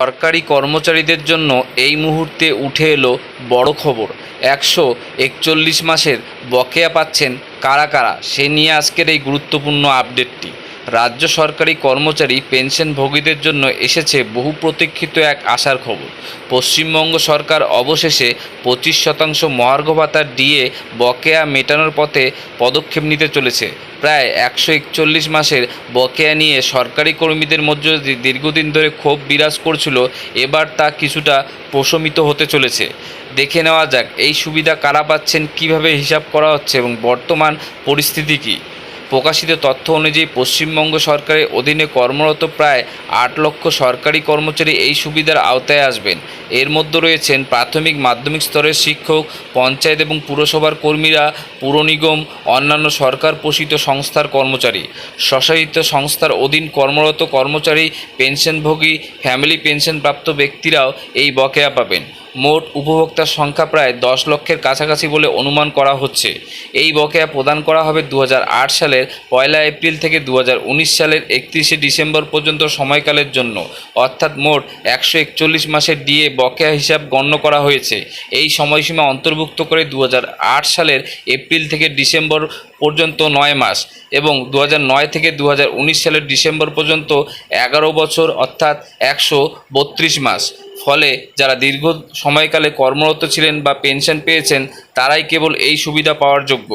সরকারি কর্মচারীদের জন্য এই মুহূর্তে উঠে এলো বড় খবর। একশো একচল্লিশ মাসের বকেয়া পাচ্ছেন কারা কারা? সে নিয়ে আজকের এই গুরুত্বপূর্ণ আপডেটটি। রাজ্য সরকারি কর্মচারী, পেনশনভোগীদের জন্য এসেছে বহু প্রতীক্ষিত এক আশার খবর। পশ্চিমবঙ্গ সরকার অবশেষে পঁচিশ শতাংশ মহার্ঘ ভাতার দিয়ে বকেয়া মেটানোর পথে পদক্ষেপ নিতে চলেছে। প্রায় একশো একচল্লিশ মাসের বকেয়া নিয়ে সরকারি কর্মীদের মধ্যে দীর্ঘদিন ধরে ক্ষোভ বিরাজ করছিল, এবার তা কিছুটা প্রশমিত হতে চলেছে। দেখে নেওয়া যাক, এই সুবিধা কারা পাচ্ছেন, কীভাবে হিসাব করা হচ্ছে এবং বর্তমান পরিস্থিতি কী? প্রকাশিত তথ্য অনুযায়ী পশ্চিমবঙ্গ সরকারের অধীনে কর্মরত প্রায় আট লক্ষ সরকারি কর্মচারী এই সুবিধার আওতায় আসবেন। এর মধ্যে রয়েছেন প্রাথমিক, মাধ্যমিক স্তরের শিক্ষক, পঞ্চায়েত এবং পুরসভার কর্মীরা, পুর নিগম, অন্যান্য সরকার পোষিত সংস্থার কর্মচারী, স্বশাসিত সংস্থার অধীন কর্মরত কর্মচারী, পেনশনভোগী, ফ্যামিলি পেনশনপ্রাপ্ত ব্যক্তিরাও এই বকেয়া পাবেন। মোট উপভোক্তার সংখ্যা প্রায় দশ লক্ষের কাছাকাছি বলে অনুমান করা হচ্ছে। এই বকেয়া প্রদান করা হবে দু হাজার আট সালের পয়লা এপ্রিল থেকে দু হাজার উনিশ সালের একত্রিশে ডিসেম্বর পর্যন্ত সময়কালের জন্য। অর্থাৎ মোট একশো একচল্লিশ মাসের দিয়ে বকেয়া হিসাব গণ্য করা হয়েছে। এই সময়সীমা অন্তর্ভুক্ত করে দু হাজার আট সালের এপ্রিল থেকে ডিসেম্বর পর্যন্ত নয় মাস এবং দু থেকে দু হাজার উনিশ সালের ডিসেম্বর পর্যন্ত এগারো বছর অর্থাৎ একশো বত্রিশ মাস। ফলে যারা দীর্ঘ সময়কালে কর্মরত ছিলেন বা পেনশন পেয়েছেন, তারাই কেবল এই সুবিধা পাওয়ার যোগ্য।